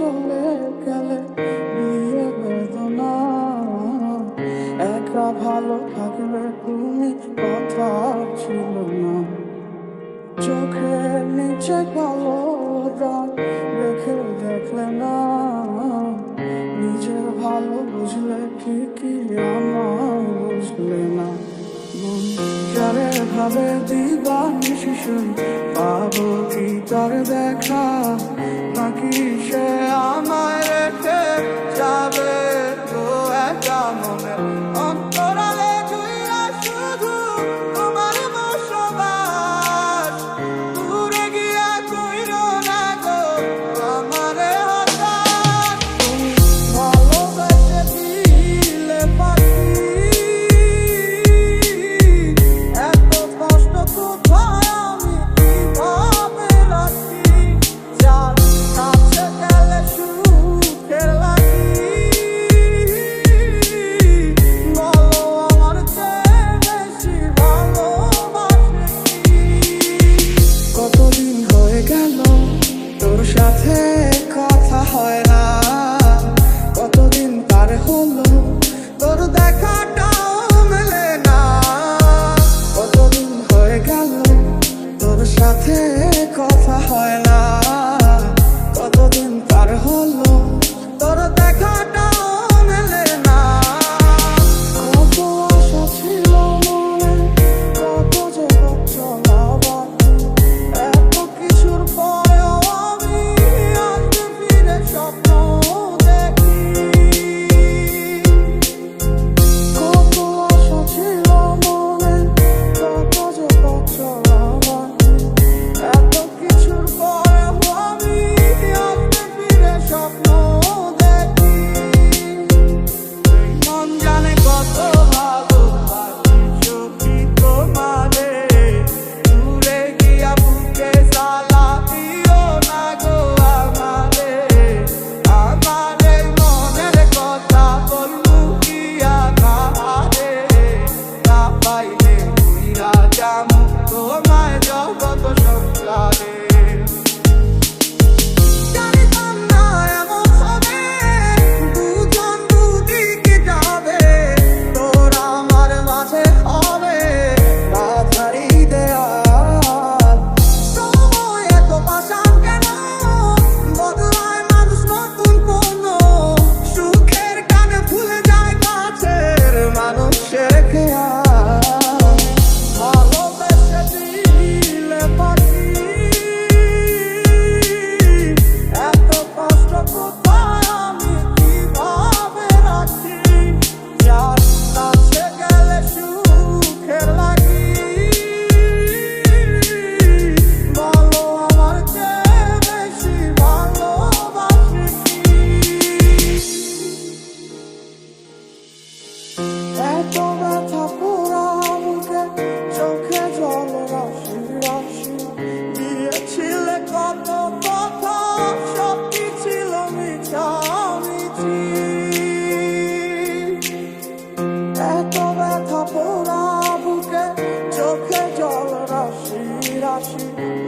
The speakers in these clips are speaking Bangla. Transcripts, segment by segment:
চলে গেলে বিয়ে বেদনা একা ভালো থাকলে তুমি কথা ছিল না। চোখের নিচে কালো দাগ রেখে দেখলে না। নিজের ভালো বুঝলে ঠিকই আমার হবে দিবা নিশিশুন পাবো কি তার দেখা? নাকি সে আমার রেখে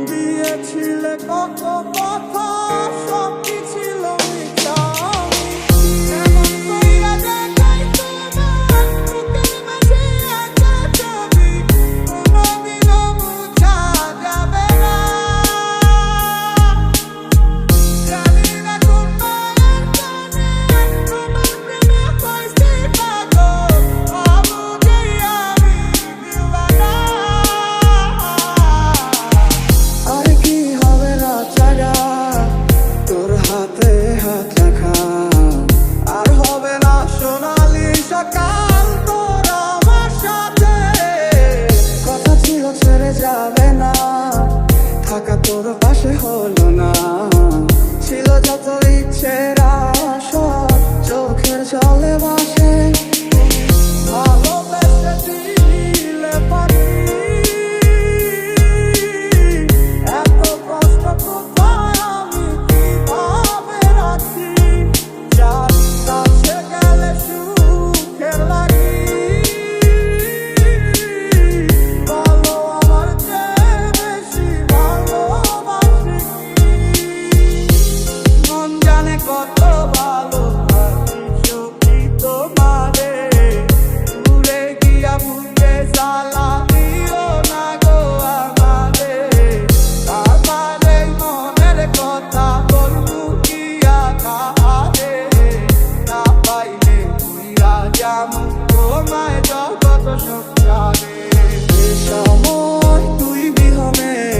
দিয়েছিলে কত কথা? আমি তোমায় জগত সংসারে সময় তুই বিহমে